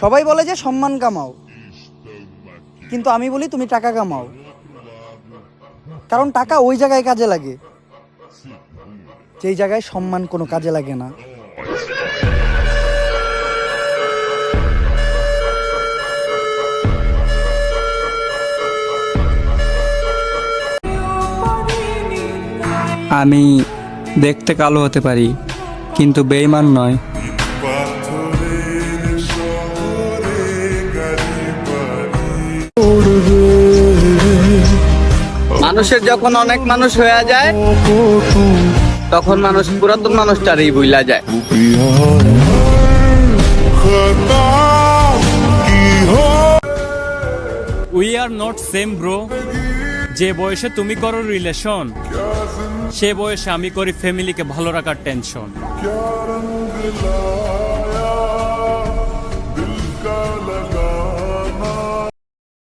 সবাই বলে যে সম্মান কামাও। কিন্তু আমি বলি, তুমি টাকা কামাও। কারণ টাকা ওই জায়গায় কাজে লাগে। যেই জায়গায় সম্মান কোনো কাজে লাগে না। আমি দেখতে কালো হতে পারি, কিন্তু বেইমান নয়। মানুষের যখন অনেক মানুষ হয়ে যায়, তখন মানুষ, পুরাতন মানুষটারই বুইলা যায়। We are not same bro যে বয়সে তুমি করো রিলেশন সে বয়সে আমি করি ফ্যামিলিকে ভালো রাখার টেনশন